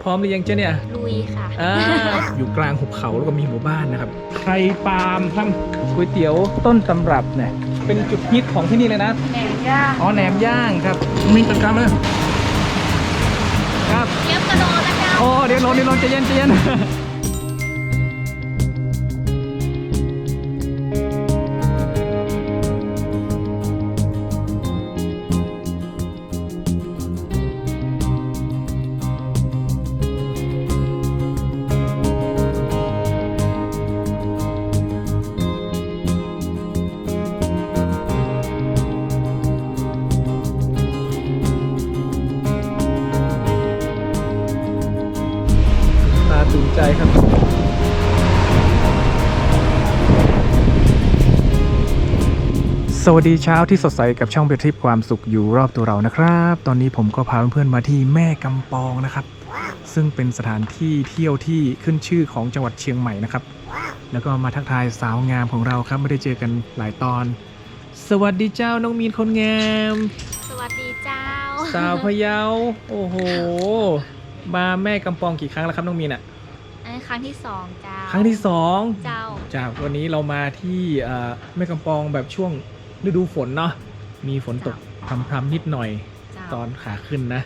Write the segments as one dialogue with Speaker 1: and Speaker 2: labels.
Speaker 1: พร้อมหรือยังเจ๊เนี่ย
Speaker 2: ลุยค่ะ
Speaker 1: อ่าอยู่กลางหุบเขาแล้วก็มีหมู่บ้านนะครับไข่ปาล์มครับก๋วยเตี๋ยวต้นตำรับเนี่ย เป็นจุดฮิตของที่นี่เลยนะ
Speaker 2: แหนมย่าง
Speaker 1: อ๋อแหนมย่างครับ มีจัดการเลยครับ
Speaker 2: เทียมกระโดดนะคะ
Speaker 1: โอ้เดี๋ยวลงเดี๋ยวลงใจเย็นใจเย็น ใจครับสวัสดีเช้าที่สดใสกับช่องเบทริปความสุขอยู่รอบตัวเรานะครับ ตอนนี้ผมก็พาเพื่อนๆมาที่แม่กำปองนะครับ ซึ่งเป็นสถานที่เที่ยวที่ขึ้นชื่อของจังหวัดเชียงใหม่นะครับ แล้วก็มาทักทายสาวงามของเราครับไม่ได้เจอกันหลายตอน สวัสดีเจ้าน้องมีนคนงาม
Speaker 2: สวัสดีเจ้า
Speaker 1: สาวพะเยาโอ้โห มาแม่กำปองกี่ครั้งแล้วครับน้องมีนอะ
Speaker 2: อันนี้ค รั้งที่สองเจ้า
Speaker 1: ครั้งที่สอง
Speaker 2: เจ้า
Speaker 1: จากวันนี้เรามาที่เอ่อแม่กำปองแบบช่วงฤดูฝนเนาะมีฝนตกพรำๆนิดหน่อย
Speaker 2: เจ้า
Speaker 1: ตอนขาขึ้นนะ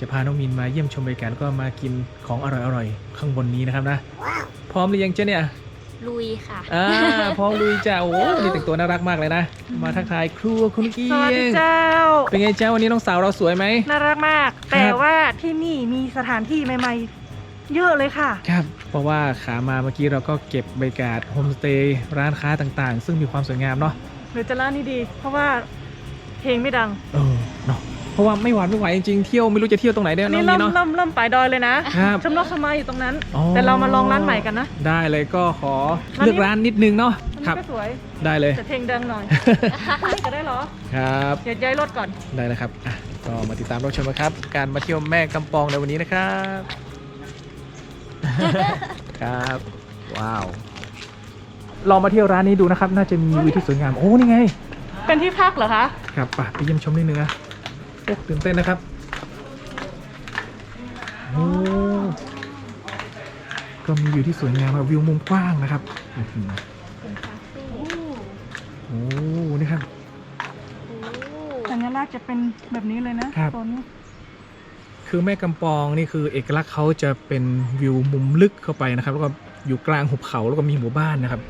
Speaker 1: จะพาน้องมินมาเยี่ยมชมบรรยากาศแล้วก็มากินของอร่อยๆข้างบนนี้นะครับนะ พร้อมหรือยังเจ๊เนี่ย
Speaker 2: ลุยค่ะ
Speaker 1: อ่าพร้อมลุยจ้าโอ้โหวันนี่แต่งตัวน่ารักมากเลยนะ มาทักทายครัวคุณเกี
Speaker 3: สวัส
Speaker 1: ย
Speaker 3: ดี
Speaker 1: ง
Speaker 3: เจ้า
Speaker 1: เป็นไงจ้าวันนี้น้องสาวเราสวยไหม
Speaker 3: น่ารักมาก
Speaker 1: ครับ
Speaker 3: แต่ว่าที่นี่มีสถานที่ใหม่ๆ เยอะเลยค่ะ
Speaker 1: ครับเพราะว่าขามาเมื่อกี้เราก็เก็บบรรยากาศโฮมสเตย์ร้านค้าต่างๆ ซึ่งมีความสวยงามเนาะ
Speaker 3: หรือจะร้านนี้ดี เพราะว่าเพลงไม่ดัง
Speaker 1: เออเนาะเพราะว่าไม่หวานไม่ไหวจริงๆเที่ยวไม่รู้จะเที่ยวตรงไหนได้
Speaker 3: อัน
Speaker 1: น้อ
Speaker 3: นี้
Speaker 1: ง
Speaker 3: เริ่
Speaker 1: นี่
Speaker 3: ม
Speaker 1: เนาะ
Speaker 3: เริ่มเริ่มปลายดอยเลยนะครับชมนกชมไม้อยู่ตรงนั้น
Speaker 1: อ๋อ
Speaker 3: แต่เรามาลองร้านใหม่กันนะ
Speaker 1: ได้เลยก็ขอ
Speaker 3: ร้านนี้
Speaker 1: เลือกร้านนิดนึงเนาะ
Speaker 3: อัน
Speaker 1: ครั
Speaker 3: นี้
Speaker 1: บ
Speaker 3: ก็สวย
Speaker 1: ได้เลย
Speaker 3: แต่เพลงดังหน่อยนี่ก็ได้เหรอ
Speaker 1: ครับ
Speaker 3: เดี๋ยวย้ายรถก่อน
Speaker 1: ได้เลยครับอะก็มาติดตามรับชมนะครับ การมาเที่ยวแม่กำปองในวันนี้นะครับ ครับ ว้าว ลองมาเที่ยวร้านนี้ดูนะครับ น่าจะมีวิวที่สวยงาม โอ้ นี่ไง
Speaker 3: เป็นที่พักเหรอคะ
Speaker 1: ครับไปไปเยี่ยมชมนิดนึงนะโอ้ตื่นเต้นนะครับ โอ้ ก็มีวิวที่สวยงามครับวิวมุมกว้างนะครับอื้อหือโอ้ นี่ครับ
Speaker 3: สัญลักษณ์จะเป็นแบบนี้เลยนะครับตอนนี้
Speaker 1: คือแม่กำปองนี่คือเอกลักษณ์เขาจะเป็นวิวมุมลึกเข้าไปนะครับ แล้วก็อยู่กลางหุบเขาแล้วก็มีหมู่บ้านนะครับ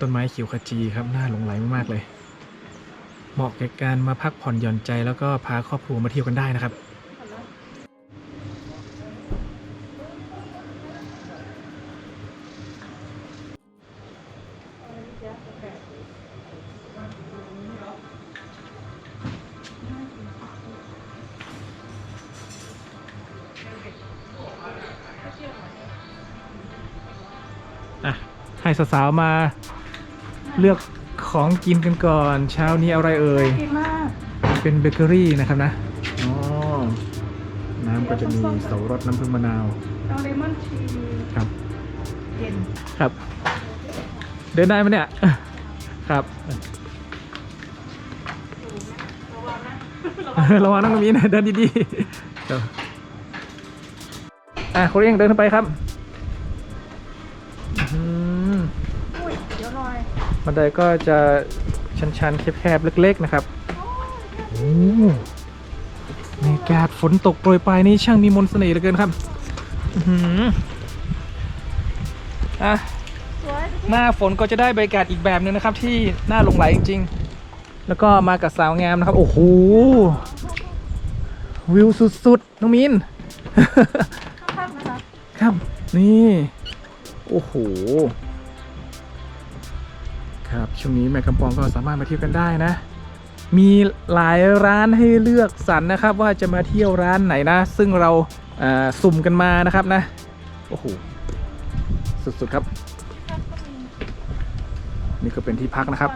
Speaker 1: ต้นไม้เขียวขจีครับน่าหลงไหลมากๆเลย เหมาะแก่การมาพักผ่อนหย่อนใจแล้วก็พาครอบครัวมาเที่ยวกันได้นะครับ ให้สาวๆมาเลือกของกินกันก่อน เช้านี้เอาอะไรเอ่ย
Speaker 3: ดีมาก
Speaker 1: เป็นเบเกอรี่นะครับนะ อ๋อ น้ำก็จะมีเสาวรสน้ำผึ้งมะนาว
Speaker 3: เอาเลมอนชีส
Speaker 1: ครับ
Speaker 3: เย็น
Speaker 1: ครับ เดินได้ไหมเนี่ย ครับ ระวังนั่งตรงนี้นะเดินดีๆเดี๋ยวอะคุณเองเดินขึ้นไปครับอื้อหือ
Speaker 3: อุ้ยเดี๋ยวหน่อย
Speaker 1: บันไดก็จะชันๆแคบๆเล็ก ๆ นะครับโอ้ในอากาศฝนตกโปรยปลายนี่ช่างมีมนต์เสน่ห์เหลือเกินครับอื้อหืออะ
Speaker 3: สวย
Speaker 1: หน้าฝนก็จะได้บรรยากาศอีกแบบหนึ่งนะครับ ที่น่าหลงไหลจริง ๆ แล้วก็มากับสาวงามนะครับ โอ้โหวิวสุดๆน้องมิน
Speaker 3: พักนะคะ
Speaker 1: ครับนี่ โอ้โห ครับช่วงนี้แม่กำปองก็สามารถมาเที่ยวกันได้นะ มีหลายร้านให้เลือกสรรนะครับ ว่าจะมาเที่ยวร้านไหนนะ ซึ่งเราอ่าสุ่มกันมานะครับนะโอ้โหสุดๆครับ นี่ก็เป็นที่พักนะครับ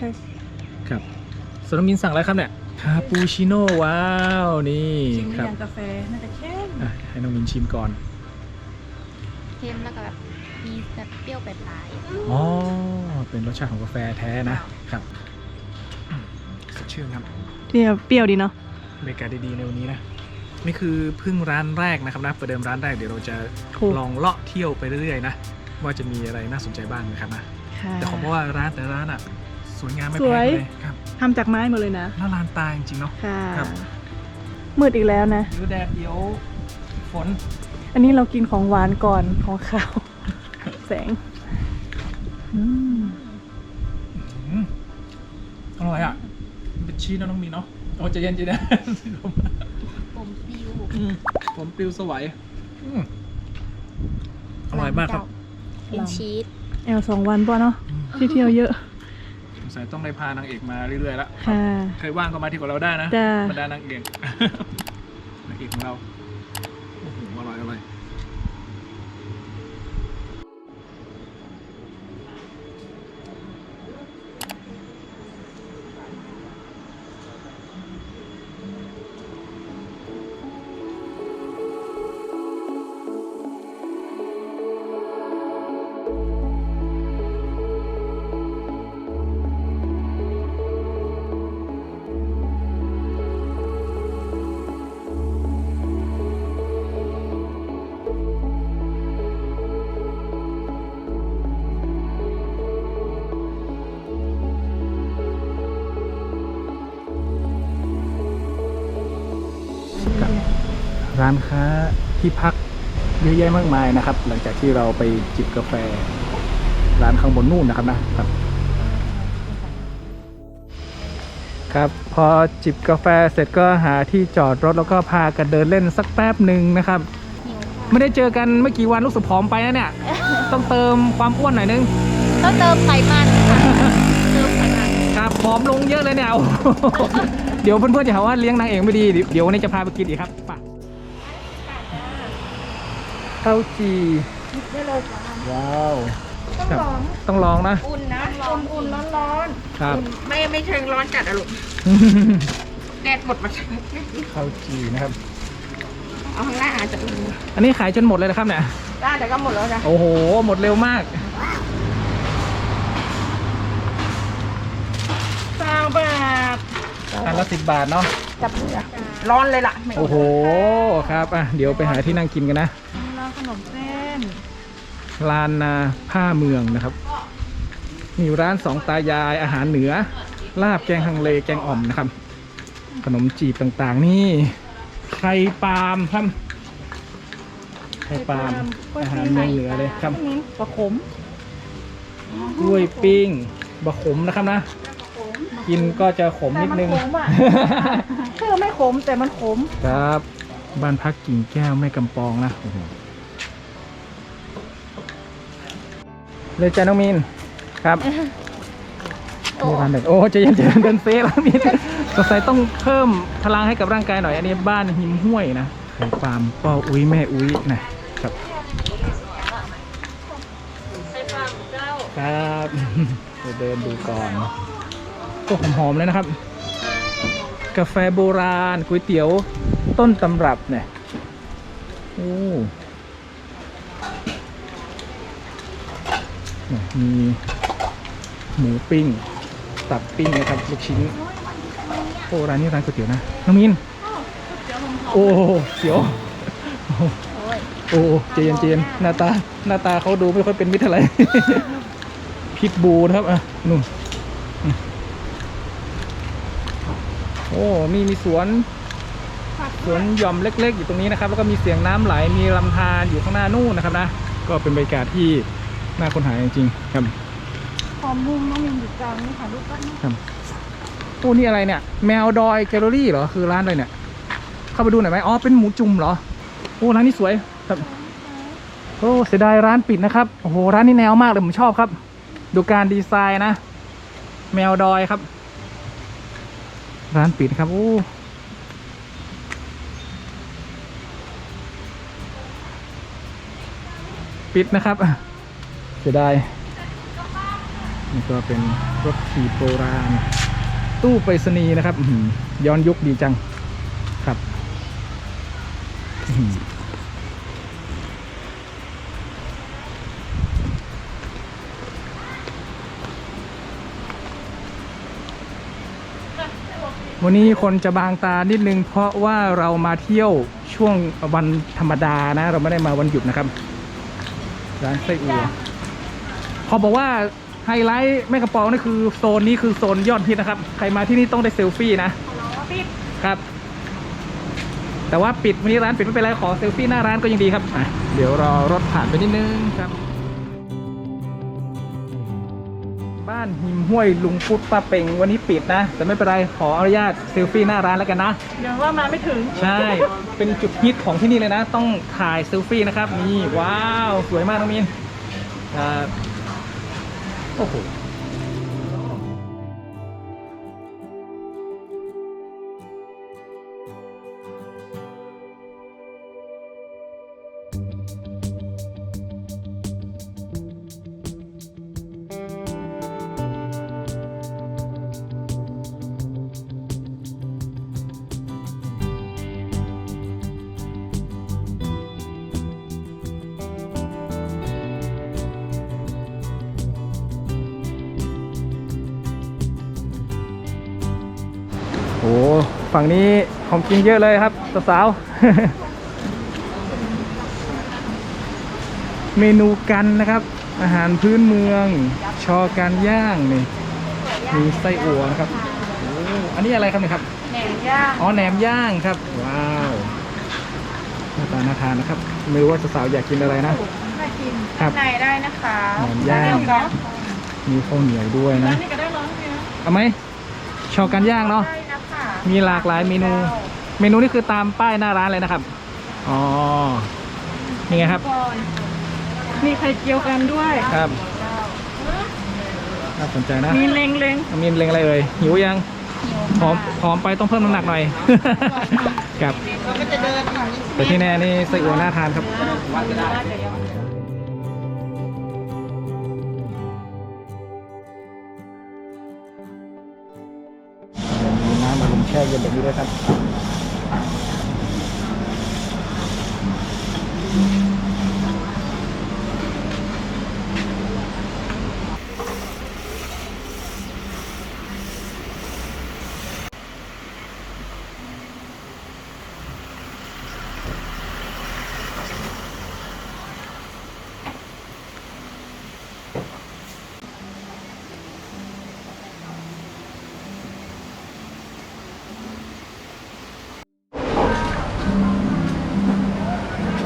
Speaker 3: ค้ก
Speaker 1: เค้กครับส่วนน้องมินสั่งอะไรครับเนี่ยคาปูชิโน่ว้าวนี่
Speaker 3: ชิมหรื
Speaker 1: ค
Speaker 3: อ
Speaker 1: รับ
Speaker 3: ยังกาแฟน่าจะเข้ม
Speaker 1: อะให้น้องมินชิมก่อน
Speaker 2: เค็มแล้วก็แบบมีแบบเปรี้ยวปลาย
Speaker 1: อ๋อเป็นรสชาติของกาแฟแท้นะครับอืมสดชื่นครับ
Speaker 3: เนี่ยเปรี้ยวดีเนาะ
Speaker 1: บรรยากาศดีๆในวันนี้นะนี่คือเพิ่งร้านแรกนะครับนะประเดิมร้านแรกเดี๋ยวเราจะ
Speaker 3: ถูก
Speaker 1: ลองเลาะเที่ยวไปเรื่อยๆนะว่าจะมีอะไรน่าสนใจบ้างนะครับนะ
Speaker 3: ค่ะ
Speaker 1: แต่ขอบอกว่าร้านแต่ละร้านอะ สวยงามไม่
Speaker 3: ส
Speaker 1: แพ้
Speaker 3: วย
Speaker 1: กันเลยครับ
Speaker 3: ทำจากไม้หมดเลยนะ
Speaker 1: น่าลานตาจริงๆเนาะ
Speaker 3: ค่ะ
Speaker 1: ครับ
Speaker 3: มืดอีกแล้วนะ
Speaker 1: เดี๋ยวแดดเดี๋ยวฝน
Speaker 3: อันนี้เรากินของหวานก่อนของข้าว แสงอืม
Speaker 1: อืมอร่อยอะมันเป็นชีสนะน้องมีนเนาะโอ้ใจะเย็นจีนะ
Speaker 2: ๆผมซิว
Speaker 1: อืมผมปลิวสวัยอืมอร่อยมากครับ
Speaker 2: เป็นชีส
Speaker 3: แอลสองวันป่ะเนาะที่เที่ยวเยอะ
Speaker 1: ส งสัยต้องได้พานางเอกมาเรื่อยๆแล้ว
Speaker 3: ค่ะ
Speaker 1: ใครว่างก็มาที่กับเราได้นะ
Speaker 3: จ้า
Speaker 1: บรรดานางเอกนางเอกของเรา ที่พักเยอะแยะมากมายนะครับ หลังจากที่เราไปจิบกาแฟร้านข้างบนนู่นนะครับนะครับ ครับพอจิบกาแฟเสร็จก็หาที่จอดรถแล้วก็พากันเดินเล่นสักแป๊บหนึ่งนะครับ
Speaker 2: หิวค่ะ
Speaker 1: ไม่ได้เจอกันไม่กี่วันรู้สึกผอมไปนะเนี่ย ต้องเติมความอ้วนหน่อยนึง
Speaker 2: ต้องเติมไขมันค่ะเติมไขมัน
Speaker 1: ครับผอมลงเยอะเลยเนี่ยโอ้โหเดี๋ยวเพื่อนๆจะหาว่าเลี้ยงนางเอกไม่ดี เดี๋ยววันนี้จะพาไปกินอีกครับ ข้าวจีว้าวต้องลองต้องลองนะ
Speaker 4: อุ่นนะอุ่นอุ่นร้อนร้อน
Speaker 1: ครับ
Speaker 4: อุ่นไม่ไม่เชิงร้อนจัดอะลูกแดดหมดมาใช้
Speaker 1: ข้าวจีนะครับ
Speaker 4: เอาข้างหน้าอาจจะอุ่น
Speaker 1: อันนี้ขายจนหมดเลยนะครับเนี่ย
Speaker 4: ได้แต่ก็หมดแล้วนะ
Speaker 1: โอ้โห หมดเร็วมาก
Speaker 4: สามบาท
Speaker 1: อันละสิบบาทเนาะ
Speaker 4: จับเนื้อร้อนเลยล่ะไม่
Speaker 1: โอ้โห ครับ อะ เดี๋ยวไปหาที่นั่งกินกันนะ
Speaker 3: ร้าน ขนมเส้น
Speaker 1: ลานนาผ้าเมืองนะครับ มีร้านสองตายายอาหารเหนือ ลาบแกงฮังเลแกงอ่อมนะครับ ขนมจีบต่างๆ นี่ไข่ปาล์มครับไข่ปาล์มอาหารเมืองเหนือเลยครับ
Speaker 3: นี่ปลาขม
Speaker 1: กล้วยปิ้งบะขมนะครับนะ กินก็จะขมนิดนึง
Speaker 3: แต่มันขมอะชื่อไม่ขมแต่มันขม
Speaker 1: ครับ บ้านพักกิ่งแก้วแม่กำปองนะ เลยจ้าน้องมีนครับ
Speaker 2: โอ้
Speaker 1: นี่ร้านเด็กโอ้ใจะยันใจะเดินเซ่แล้วมีนสงสัยต้องเพิ่มพลังให้กับร่างกายหน่อย อันนี้บ้านหิมห้วยนะไข่ฟาร์มป้ออุ้ยแม่อุ้ยนะครับครับเดี๋ยวเดินดูก่อนโอ้หอมๆเลยนะครับ กาแฟโบราณก๋วยเตี๋ยวต้นตำรับเนี่ยโอ้เนี่ย มีหมูปิ้ง ตับปิ้งนะครับลูกชิ้น โอ้ร้านนี้ร้านก๋วยเตี๋ยวนะน้องมินโอ้เสียวโอ้เจนเจนหน้าตาหน้าตาเขาดูไม่ค่อยเป็นมิตรเท่าไหร่พิทบูนะครับอะนู่นอืมโอ้มีมีสวนสวนหย่อมเล็ก ๆ อยู่ตรงนี้นะครับ แล้วก็มีเสียงน้ำไหลมีลำธารอยู่ข้างหน้านู่นนะครับนะก็เป็นบรรยากาศที่ น่าค้นหาจริงๆครับ
Speaker 3: หอมมุมน้องมินอยู่กลางนี่ค่ะลูกก็นี่
Speaker 1: ครับโอ้นี่อะไรเนี่ย แมวดอยแกลเลอรี่เหรอคือร้านอะไรเนี่ย เข้าไปดูหน่อยไหมอ๋อเป็นหมูจุ่มเหรอโอ้ร้านนี้สวยครับโอ้เสียดายร้านปิดนะครับโอ้โหร้านนี้แนวมากเลยผมชอบครับ ดูการดีไซน์นะ แมวดอยครับ ร้านปิดครับโอ้ปิดนะครับ เสียดายนี่ก็เป็นรถขี่โบราณ ตู้ไปรษณีย์นะครับย้อนยุคดีจังครับวันนี้คนจะบางตานิดนึงเพราะว่าเรามาเที่ยวช่วงวันธรรมดานะ เราไม่ได้มาวันหยุดนะครับ ร้านไส้อั่ว เขาบอกว่าไฮไลท์แม่กระเป๋องนี่คือโซนนี้คือโซนยอดฮิตนะครับ ใครมาที่นี่ต้องได้เซลฟี่นะครับ แต่ว่าปิดวันนี้ร้านปิดไม่เป็นไรขอเซลฟี่หน้าร้านก็ยังดีครับอะเดี๋ยวรอรถผ่านไปนิดนึงครับ บ้านหิมห้วยลุงพุทธป้าเป่งวันนี้ปิดนะ แต่ไม่เป็นไรขออนุญาตเซลฟี่หน้าร้านแล้วกันนะ
Speaker 3: เดี๋ยวว่ามาไม่ถึง
Speaker 1: ใช่ เป็นจุดฮิตของที่นี่เลยนะ ต้องถ่ายเซลฟี่นะครับนี่ว้าว สวยมากน้องมินครับ โอ้ ฝั่งนี้ของกินเยอะเลยครับสาวๆเมนูกันนะครับ อาหารพื้นเมือง ชอการย่างนี่มีไส้อั่วนะครับโอ้อันนี้อะไรครับเนี่ยครับ
Speaker 3: แหนมย่าง
Speaker 1: อ๋อแหนมย่างครับ ว้าวหน้าตาน่าทานนะครับไม่รู้ว่าสาวๆอยากกินอะไรนะ
Speaker 3: น่ากิน
Speaker 1: ครับ
Speaker 3: ในได้นะคะ
Speaker 1: แหนมย่าง
Speaker 3: ร้าน
Speaker 1: มีข้าวเหนียวด้วยนะ
Speaker 3: นี้ก็ได้ร้อนเดียว
Speaker 1: เอาไหมชอการย่างเนาะ
Speaker 3: ได้นะคะ
Speaker 1: มีหลากหลายเมนู เมนูนี่คือตามป้ายหน้าร้านเลยนะครับ อ๋อ นี่ไงครับ
Speaker 3: ก่อนมีไข่เจียวกันด้วย
Speaker 1: ครับน่าสนใจนะ
Speaker 3: มีเล็งเล็ง
Speaker 1: มีเล็งอะไรเอ่ย หิวยังผอมผอมไปต้องเพิ่มน้ำหนักหน่อย ครับ
Speaker 3: ก็จะเดินผ่าน
Speaker 1: แต่ที่แน่นี่ไส้อั่วน่าทานครับ แช่เย็นแบบนี้ด้วยครับ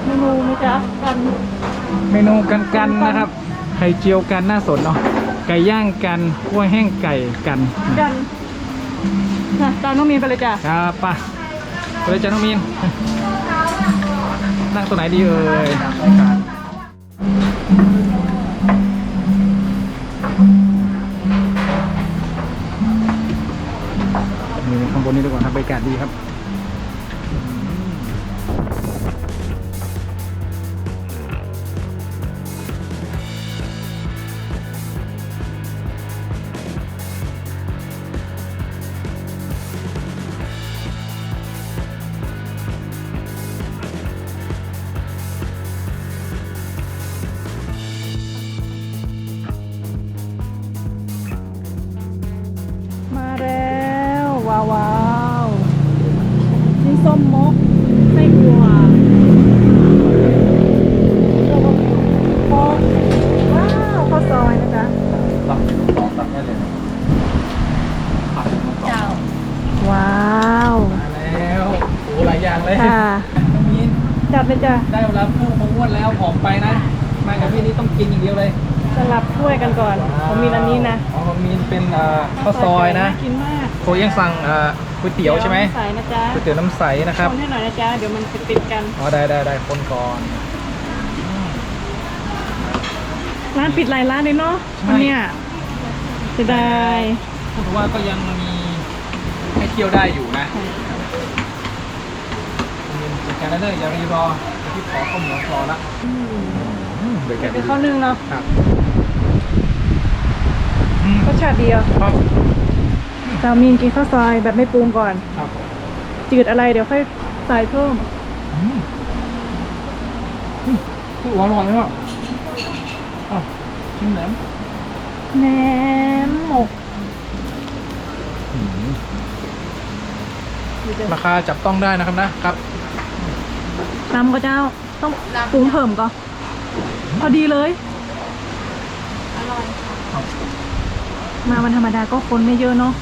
Speaker 3: เมนูไหมจ๊ะกัน
Speaker 1: เมนูกันกันนะครับ ไข่เจียวกันน่าสนเนาะไก่ย่างกันขั้วแห้งไก่กัน
Speaker 3: กันนะตามน้องมีนไปเลยจ้ะ
Speaker 1: ครับไป่ะไปเลยจ้าน้องมีนนั่งตัวไหนดีเอ่ยนี่ข้างบนนี้ดีกว่าครับบรรยากาศดีครับ
Speaker 3: มมกไส้กัวโอ้ว้าวข้าวซอยนะจ๊ะ
Speaker 1: ตักลองตักได้เลยผัดมะกอก
Speaker 3: เจ้าว้าว
Speaker 1: มาแล้วโอ้หลายอย่างเลย
Speaker 3: ค่ะ
Speaker 1: น้องมีน
Speaker 3: จัดเลยจ้ะ
Speaker 1: ได้เวลาพุ่งมาอ้วนแล้วผอมไปนะ มากับพี่นี่ต้องกินอย่างเดียวเลย
Speaker 3: สลับถ้วยกันก่อนผมมีอันนี้นะ
Speaker 1: อ๋อมมีเป็นอ่อข้าวซอยนะา
Speaker 3: กินมาก
Speaker 1: โคยังสั่งอ่อ ก๋วยเตี๋ยวใช่ไหม
Speaker 3: ใส่นะจ๊ะ
Speaker 1: ก๋วยเตี๋ยวน้ำใสนะครับ
Speaker 3: คนให้หน่อยนะจ๊ะเดี๋ยวมันติดติดๆกัน
Speaker 1: อ๋อได้ได้ได้คนก่อน
Speaker 3: ร้านปิดหลายร้านเลยเนาะ
Speaker 1: ใช่
Speaker 3: วันเนี้ยเสียดาย
Speaker 1: พูดว่าก็ยังมีให้เที่ยวได้อยู่นะมีจัดการได้เลยอย่ารีรอที่ขอข้าวเหนียวรอละอืมเดี๋ยวแกะ
Speaker 3: เป็นข้าวนึ่งเนาะ
Speaker 1: ครับอืม
Speaker 3: รสชาติดีอะ
Speaker 1: ครับ
Speaker 3: สามีนกินข้าวซอยแบบไม่ปรุงก่อน
Speaker 1: ครับ
Speaker 3: จืดอะไรเดี๋ยวค่อยใส่เพิ่ม
Speaker 1: อืมอืมพูดหวานหวานเลยอะอะชิมแหนม
Speaker 3: แหนมหมก
Speaker 1: ราคาจับต้องได้นะครับนะครับ
Speaker 3: น้ำก็เจ้าต้องปรุงเพิ่มก่อนพอดีเลย
Speaker 2: อร่อยค่ะ
Speaker 3: มาวันธรรมดาก็คนไม่เยอะเนาะ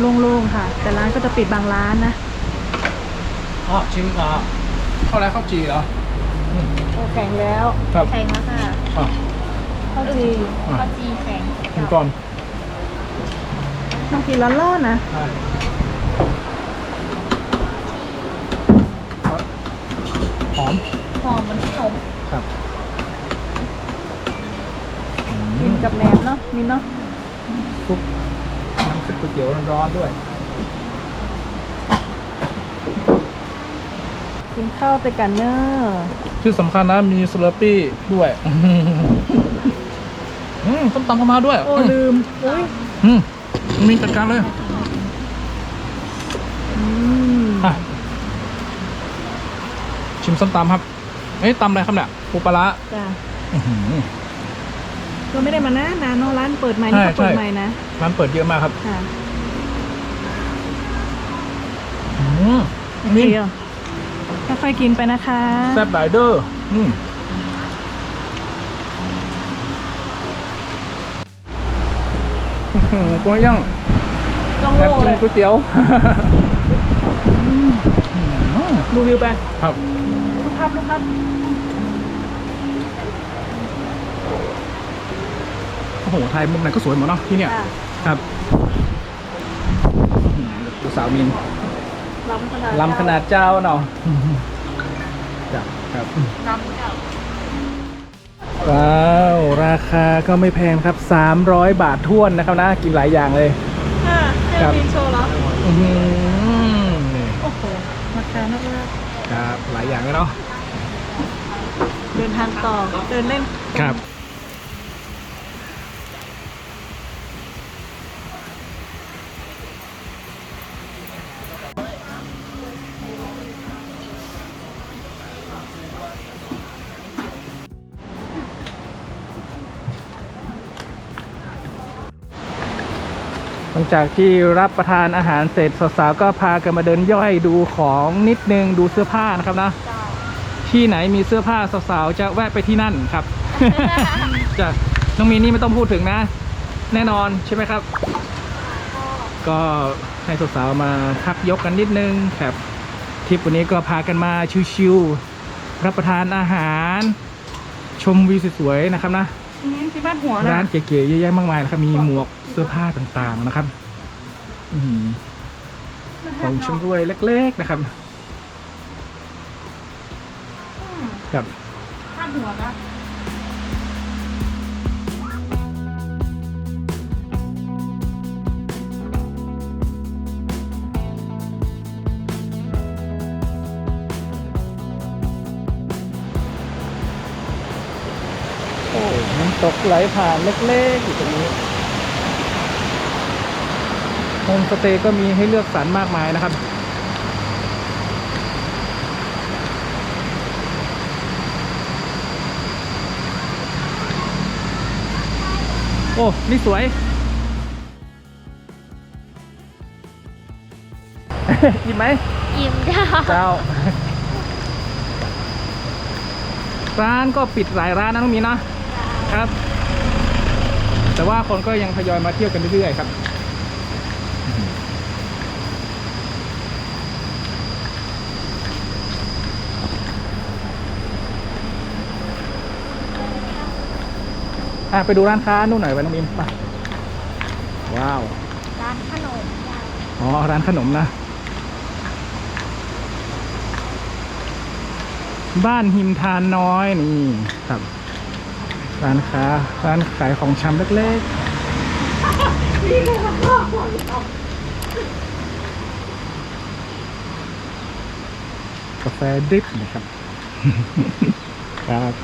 Speaker 3: โล่งๆค่ะ แต่ร้านก็จะปิดบางร้านนะ
Speaker 1: อ๋อชิมอะข้าวไรข้าวจีเหรออืม
Speaker 3: โอ้แข็งแล้ว
Speaker 1: ครับ
Speaker 2: แข็งแล้วค่ะ
Speaker 1: อะ
Speaker 3: ข้าวจี
Speaker 1: อะ
Speaker 2: ข้าวจีแข็ง
Speaker 1: ชิมก่อน
Speaker 3: ต้องกินร้อนๆนะ
Speaker 1: ได้หอม
Speaker 2: หอมเหมันขม
Speaker 1: ครับ
Speaker 3: กินกับแหนมเนาะมินเนาะ
Speaker 1: ซุปน้ำซุป ก๋วยเตี๋ยวร้อนๆด้วย
Speaker 3: กินข้าวไปกันเนอะ
Speaker 1: ที่สำคัญนะมีสลัดปี้ด้วยอืมส้มตำเข้ามาด้วย
Speaker 3: โอ้ลืมอุ้ย
Speaker 1: อืมมีจัดการเลย
Speaker 3: อืม
Speaker 1: อะชิมส้มตำครับเอ้ยตำอะไรครับเนี่ยปูปลาร้า
Speaker 3: จ้ะ
Speaker 1: อื้อหือ
Speaker 3: ก็ไม่ได้มานานนานเนาะร้านเปิดใหม่นี่
Speaker 1: ใช่
Speaker 3: ก็เปิด
Speaker 1: ใช่
Speaker 3: ใหม่นะ
Speaker 1: ร้านเปิดเยอะมากครับ
Speaker 3: ค่ะ
Speaker 1: อืม
Speaker 3: โอเคอะค่อยๆกินไปนะคะ
Speaker 1: แซ่บหลายเด้ออืมอื้อหือกล้วยย่าง
Speaker 3: ต้อง
Speaker 1: แบบ
Speaker 3: โล่
Speaker 1: กิ
Speaker 3: เล
Speaker 1: น
Speaker 3: ย
Speaker 1: ก๋วยเตี๋ยว
Speaker 3: ดูวิวไป
Speaker 1: ครับ
Speaker 3: ลูกพับลูกพับ
Speaker 1: โอ้โหไทยมุมไหนก็สวยหมดเนาะที่เนี่ย
Speaker 3: ค่ะ
Speaker 1: ครับอื้อหือดูสาวมิน
Speaker 3: ล้ำขนาด
Speaker 1: ลำขนาดเจ้าเนาะจ้ะครับ
Speaker 2: น้ำเก่า
Speaker 1: ว้าวราคาก็ไม่แพงครับ 300 บาทท้วนนะครับนะ กินหลายอย่างเลย
Speaker 3: ค่ะเจ
Speaker 1: ครั
Speaker 3: อบมีโชว์แล้ว
Speaker 1: อื้อหือ
Speaker 3: โอ้โหราคามากมาก
Speaker 1: ครับหลายอย่างเลยเนาะ
Speaker 3: เดินทางต่อเดินเล่น
Speaker 1: ครับ จากที่รับประทานอาหารเสร็จสาวๆก็พากันมาเดินย่อยดูของนิดนึงดูเสื้อผ้านะครับนะ ที่ไหนมีเสื้อผ้าสาวๆจะแวะไปที่นั่นครับ จะน้องมีนนี่ไม่ต้องพูดถึงนะ แน่นอนใช่ไหมครับ ก็ให้สาวๆมาพักยกกันนิดนึงครับทริปวันนี้ก็พากันมาชิวๆรับประทานอาหาร ชมวิวสวยๆนะครับนะ
Speaker 3: นี่ที่บ้านหัว
Speaker 1: ร้า
Speaker 3: นะ
Speaker 1: นเก๋ๆเยอะแยะมากมายนะครับมีหมวกเสื้อผ้าต่างๆนะครับอือหือ ของชำรวยเล็ก ๆ นะครับครับ
Speaker 3: บ้านหัวนะ
Speaker 1: โอ้น้ำตกไหลผ่านเล็ก ๆ อยู่ตรงนี้ โฮมสเตย์ก็มีให้เลือกสรรมากมายนะครับ โอ้ นี่สวยกินไหม
Speaker 2: อิ่มจ้า
Speaker 1: เจ้า ร้านก็ปิดหลายร้านนะน้องมีนนะครับ แต่ว่าคนก็ยังทยอยมาเที่ยวกันเรื่อยๆครับ อะไปดูร้านค้านู่นหน่อยไปน้องมินไปว้าว
Speaker 2: ร้านขนมจ้า
Speaker 1: อ๋อ ร้านขนมนะ บ้านหิมทานน้อยนี่ครับ ร้านค้า ร้านขายของชำเล็กๆกาแฟดริปนะครับ ครับ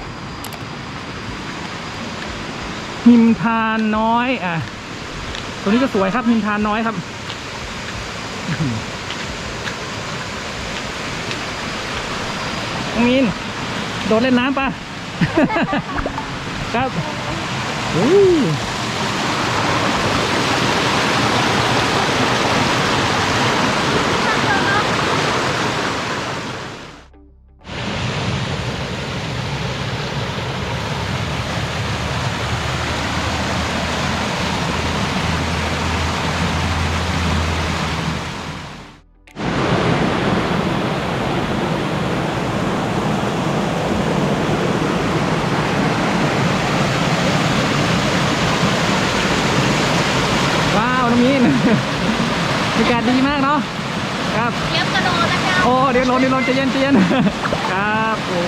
Speaker 1: หิมทานน้อย อะ ตัวนี้ก็สวยครับหิมทานน้อยครับ น้องมีน โดดเล่นน้ำปะ ครับอุ้ยว้าว น้องมีน บรรยากาศดีมากเนาะ ครับ
Speaker 2: เทียบกระ โดดนะเจ้า
Speaker 1: โอ้เดี๋ยวลงเดี๋ยวลงใจเย็นใจเย็นครับ โอ้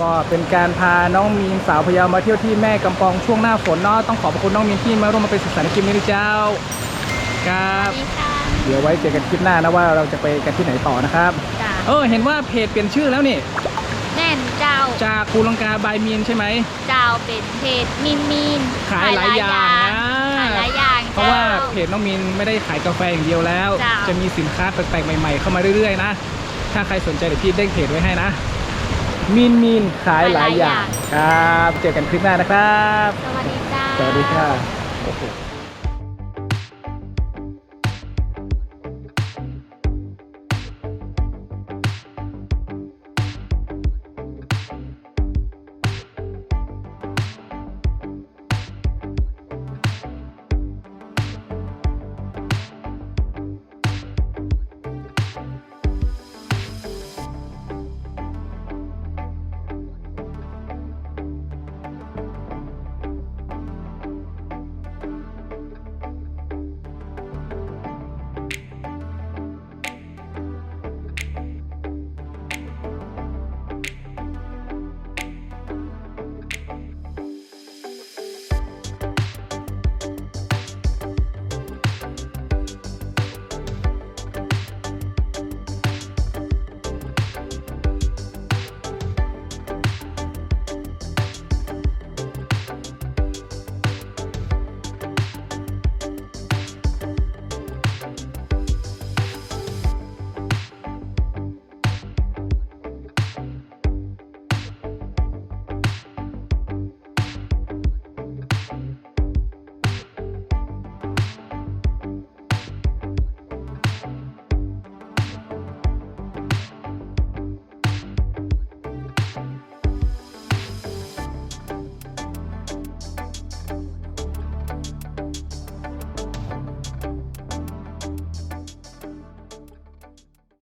Speaker 1: ก็เป็นการพาน้องมีนสาวพะเยามาเที่ยวที่แม่กำปองช่วงหน้าฝนเนาะต้องขอบพระคุณน้องมีนที่มาร่วมมาเป็นสื่อสารในคลิปนี้นะเจ้าครับ
Speaker 2: ดีค่ะ
Speaker 1: เดี๋ยวไว้เจอกันคลิปหน้านะว่าเราจะไปกันที่ไหนต่อนะครับ
Speaker 2: จ้า
Speaker 1: เออเห็นว่าเพจเปลี่ยนชื่อแล้วนี่
Speaker 2: แน่นเจ้า
Speaker 1: จากภูลังกาบายมีนใช่ไหม
Speaker 2: เจ้าเป็นเพจมินมิน
Speaker 1: ขายหลายอย่าง
Speaker 2: ขาย
Speaker 1: นะ
Speaker 2: หลายอย่าง
Speaker 1: เพราะว่า
Speaker 2: จ้
Speaker 1: เพจน้องมินไม่ได้ขายกาแฟอย่างเดียวแล้ว
Speaker 2: จ้ะ
Speaker 1: จะมีสินค้าแปลกๆใหม่ ๆ เข้ามาเรื่อยๆนะถ้าใครสนใจเดี๋ยวพี่เด้งเพจไว้ให้นะ มินมินขายหลายอย่างครับ เจอกันคลิปหน้านะครับ
Speaker 2: สวัสดีจ้า
Speaker 1: สวัสดีค่ะโอ้โห